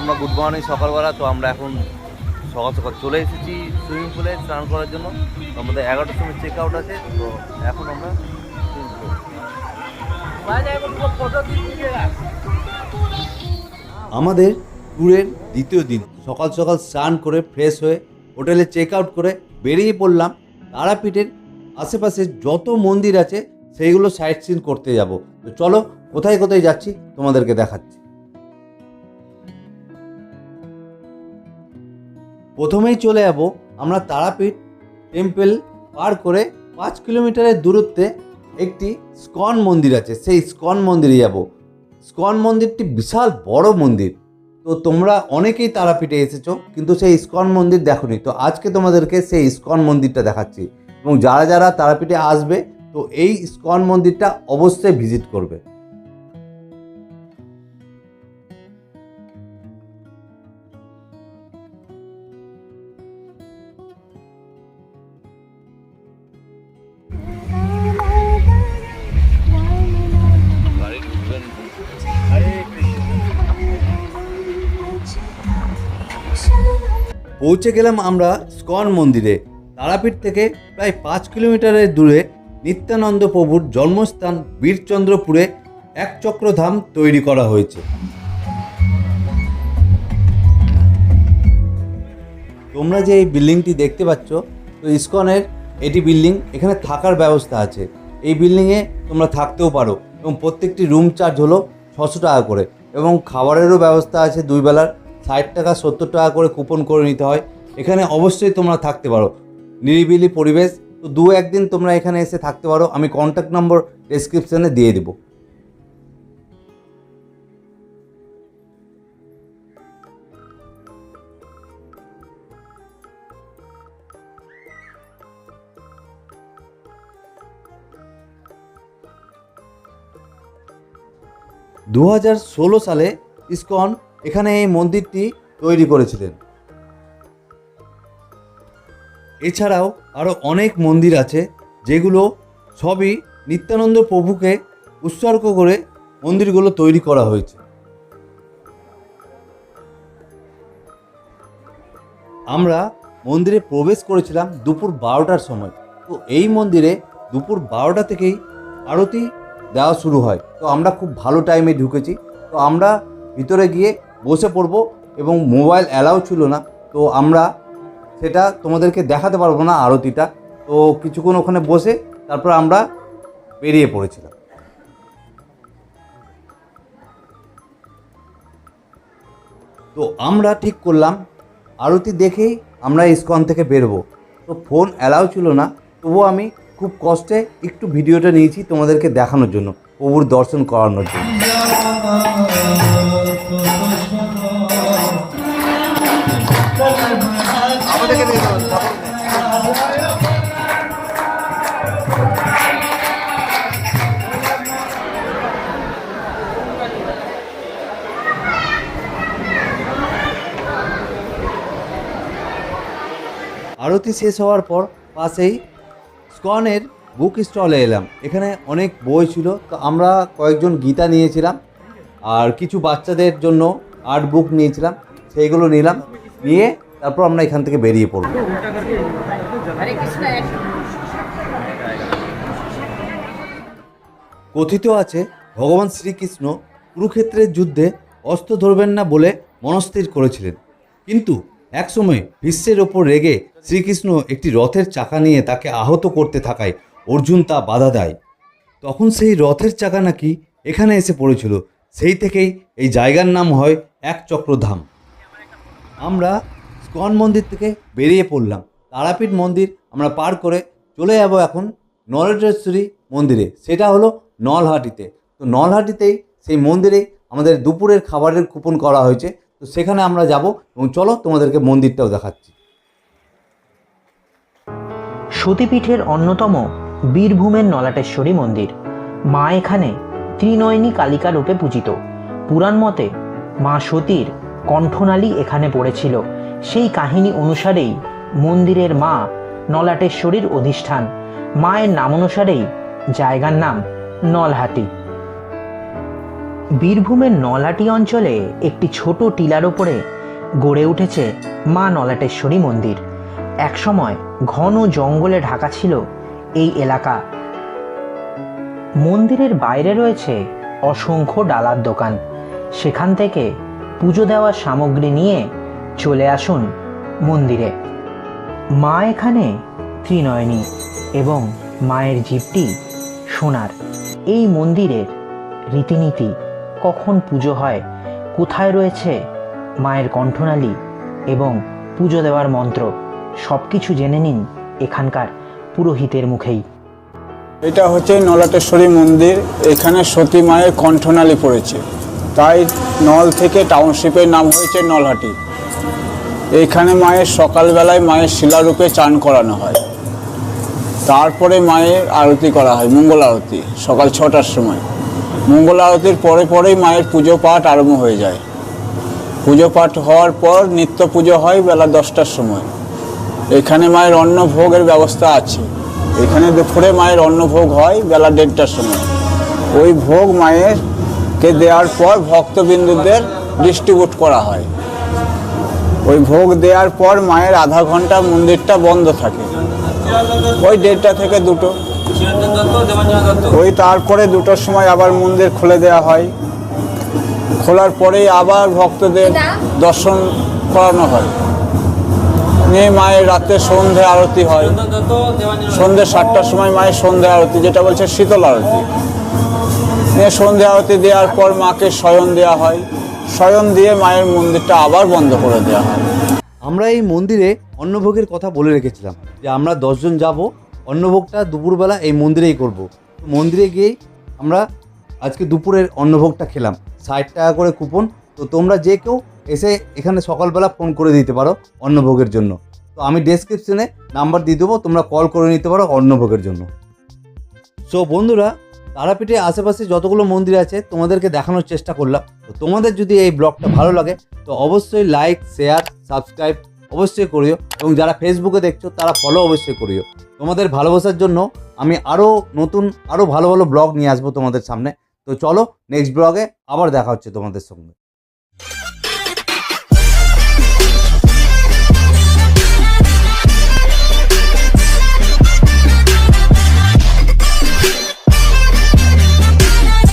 আমরা good morning সকালবেলা, তো আমরা এখন সকাল সকাল চলে এসেছি সুইমিং পুলে স্নান করার জন্য। আমাদের এগারোটার সময় চেক আউট আছে, তো এখন আমরা। আমাদের ট্যুরের দ্বিতীয় দিন। সকাল সকাল স্নান করে ফ্রেশ হয়ে হোটেলে চেক আউট করে বেরিয়ে পড়লাম তারাপীঠের আশেপাশে যত মন্দির আছে, সেইগুলো সাইট সিন করতে যাব। তো চলো, কোথায় কোথায় যাচ্ছি তোমাদেরকে দেখাচ্ছি। প্রথমেই চলে যাব আমরা তারাপীঠ টেম্পল পার করে পাঁচ কিলোমিটারের দূরত্বে একটি স্কন মন্দির আছে। সেই স্কন মন্দিরে যাব। স্কন মন্দিরটি বিশাল বড় মন্দির। তো তোমরা অনেকেই তারাপীঠে এসেছ, কিন্তু সেই ইস্কন মন্দির দেখোনি। তো আজকে তোমাদেরকে সেই ইস্কন মন্দিরটা দেখাচ্ছি। এবং যারা যারা তারাপীঠে আসবে, তো এই ইস্কন মন্দিরটা অবশ্যই ভিজিট করবে। পৌঁছে গেলাম আমরা স্কন মন্দিরে। তারাপীঠ থেকে প্রায় পাঁচ কিলোমিটারের দূরে নিত্যানন্দ প্রভুর জন্মস্থান বীরচন্দ্রপুরে এক চক্রধাম তৈরি করা হয়েছে। তোমরা যে এই বিল্ডিংটি দেখতে পাচ্ছ, তো ইসকনের এটি বিল্ডিং এখানে থাকার ব্যবস্থা আছে। এই বিল্ডিংয়ে তোমরা থাকতেও পারো এবং প্রত্যেকটি রুম চার্জ হলো ছশো টাকা করে এবং খাবারেরও ব্যবস্থা আছে দুই বেলার। ষাট টাকা, সত্তর টাকা করে কুপন করে নিতে হয়। এখানে অবশ্যই তোমরা থাকতে পারো। নিরিবিলি পরিবেশ, তো দু একদিন তোমরা এখানে এসে থাকতে পারো। আমি কন্ট্যাক্ট নম্বর ডেসক্রিপশানে দিয়ে দেবো। দু সালে ইসকন এখানে এই মন্দিরটি তৈরি করেছিলেন। এছাড়াও আরও অনেক মন্দির আছে, যেগুলো সবই নিত্যানন্দ প্রভুকে উৎসর্গ করে মন্দিরগুলো তৈরি করা হয়েছে। আমরা মন্দিরে প্রবেশ করেছিলাম দুপুর বারোটার সময়। তো এই মন্দিরে দুপুর বারোটা থেকেই আরতি দেওয়া শুরু হয়। তো আমরা খুব ভালো টাইমে ঢুকেছি। তো আমরা ভিতরে গিয়ে বসে পড়ব এবং মোবাইল অ্যালাউ ছিল না, তো আমরা সেটা তোমাদেরকে দেখাতে পারব না আরতিটা। তো কিছুক্ষণ ওখানে বসে তারপর আমরা বেরিয়ে পড়েছিলাম। তো আমরা ঠিক করলাম, আরতি দেখেই আমরা ইস্কন থেকে বেরবো। তো ফোন অ্যালাউ ছিল না, তবুও আমি খুব কষ্টে একটু ভিডিওটা নিয়েছি তোমাদেরকে দেখানোর জন্য। প্রভুর দর্শন করানোর জন্য। আরতি শেষ হওয়ার পর পাশেই স্কনের বুক স্টলে এলাম। এখানে অনেক বই ছিল। তো আমরা কয়েকজন গীতা নিয়েছিলাম আর কিছু বাচ্চাদের জন্য আর্ট বুক নিয়েছিলাম। সেইগুলো নিলাম। নিয়ে তারপর আমরা এখান থেকে বেরিয়ে পড়ব। কথিত আছে, ভগবান শ্রীকৃষ্ণ কুরুক্ষেত্রের যুদ্ধে অস্ত্র ধরবেন না বলে মনস্থির করেছিলেন। কিন্তু একসময় বিশ্বের ওপর রেগে শ্রীকৃষ্ণ একটি রথের চাকা নিয়ে তাকে আহত করতে থাকায় অর্জুন তা বাধা দেয়। তখন সেই রথের চাকা নাকি এখানে এসে পড়েছিল। সেই থেকেই এই জায়গার নাম হয় এক চক্রধাম। আমরা স্কন মন্দির থেকে বেরিয়ে পড়লাম। তারাপীঠ মন্দির আমরা পার করে চলে যাব এখন নরেশ্বরী মন্দিরে। সেটা হলো নলহাটিতে। তো নলহাটিতেই সেই মন্দিরে আমাদের দুপুরের খাবারের কুপন করা হয়েছে। তো সেখানে আমরা যাব এবং চলো তোমাদেরকে মন্দিরটাও দেখাচ্ছি। সতীপীঠের অন্যতম বীরভূমের নলাটেশ্বরী মন্দির। মা এখানে ত্রিনয়নী কালিকা রূপে পূজিত। পুরাণ মতে মা সতীর কণ্ঠনালী এখানে পড়েছিল। সেই কাহিনী অনুসারেই মন্দিরের মা নলাটেশ্বরীর অধিষ্ঠান। মায়ের নাম অনুসারেই জায়গার নাম নলহাটি। বীরভূমের নলাটি অঞ্চলে একটি ছোট টিলার ওপরে গড়ে উঠেছে মা নলাটেশ্বরী মন্দির। একসময় ঘন জঙ্গলে ঢাকা ছিল এই এলাকা। মন্দিরের বাইরে রয়েছে অসংখ্য ডালার দোকান। সেখান থেকে পুজো দেওয়ার সামগ্রী নিয়ে চলে আসুন মন্দিরে। মা এখানে ত্রিনয়নী এবং মায়ের জীবটি সোনার। এই মন্দিরের রীতিনীতি, কখন পুজো হয়, কোথায় রয়েছে মায়ের কণ্ঠনালী এবং পুজো দেওয়ার মন্ত্র সব কিছু জেনে নিন এখানকার পুরোহিতের মুখেই। এটা হচ্ছে নলাটেশ্বরী মন্দির, এখানে সতী মায়ের কণ্ঠনালী পড়েছে। তাই নল থেকে টাউনশিপের নাম হয়েছে নলহাটি। এখানে মায়ের সকালবেলায় মায়ের শিলারূপে চান করানো হয়। তারপরে মায়ের আরতি করা হয়, মঙ্গল আরতি, সকাল ছটার সময়। মঙ্গল আরতির পরে পরেই মায়ের পুজো পাঠ আরম্ভ হয়ে যায়। পুজো পাঠ হওয়ার পর নিত্য পুজো হয় বেলা দশটার সময়। এখানে মায়ের অন্নভোগের ব্যবস্থা আছে। এখানে দুপুরে মায়ের অন্নভোগ হয় বেলা দেড়টার সময়। ওই ভোগ মায়ের কে দেওয়ার পর ভক্তবিন্দুদের ডিস্ট্রিবিউট করা হয়। ওই ভোগ দেওয়ার পর মায়ের আধা ঘণ্টা মন্দিরটা বন্ধ থাকে। ওই দেড়টা থেকে দুটো। ওই তারপরে দুটোর সময় আবার মন্দির খুলে দেওয়া হয়। খোলার পরেই আবার ভক্তদের দর্শন করানো হয়। নিয়ে মায়ের রাতে সন্ধে আরতি হয়। সন্ধে সাতটার সময় মায়ের সন্ধে আরতি, যেটা বলছে শীতল আরতি। নিয়ে সন্ধে আরতি দেওয়ার পর মাকে শয়ন দেওয়া হয়। শয়ন দিয়ে মায়ের মন্দিরটা আবার বন্ধ করে দেওয়া হয়। আমরা এই মন্দিরে অন্নভোগের কথা বলে রেখেছিলাম যে আমরা দশজন যাব, অন্নভোগটা দুপুরবেলা এই মন্দিরেই করব। মন্দিরে গিয়ে আমরা আজকে দুপুরের অন্নভোগটা খেলাম। ষাট টাকা করে কুপন। তো তোমরা যে কেউ এসে এখানে সকালবেলা ফোন করে দিতে পারো অন্নভোগের জন্য। তো আমি ডেসক্রিপশনে নাম্বার দিয়ে দেবো, তোমরা কল করে নিতে পারো অন্নভোগের জন্য। সো বন্ধুরা তারাপীঠে আশেপাশে যতগুলো মন্দির আছে, তোমাদেরকে দেখানোর চেষ্টা করলাম। তো তোমাদের যদি এই ব্লগটা ভালো লাগে, তো অবশ্যই লাইক শেয়ার সাবস্ক্রাইব অবশ্যই করিও। এবং যারা ফেসবুকে দেখছ, তারা ফলো অবশ্যই করিও। তোমাদের ভালোবাসার জন্য আমি আরও নতুন আরও ভালো ভালো ব্লগ নিয়ে আসব তোমাদের সামনে। তো চলো নেক্সট ব্লগে আবার দেখা হচ্ছে তোমাদের সঙ্গে।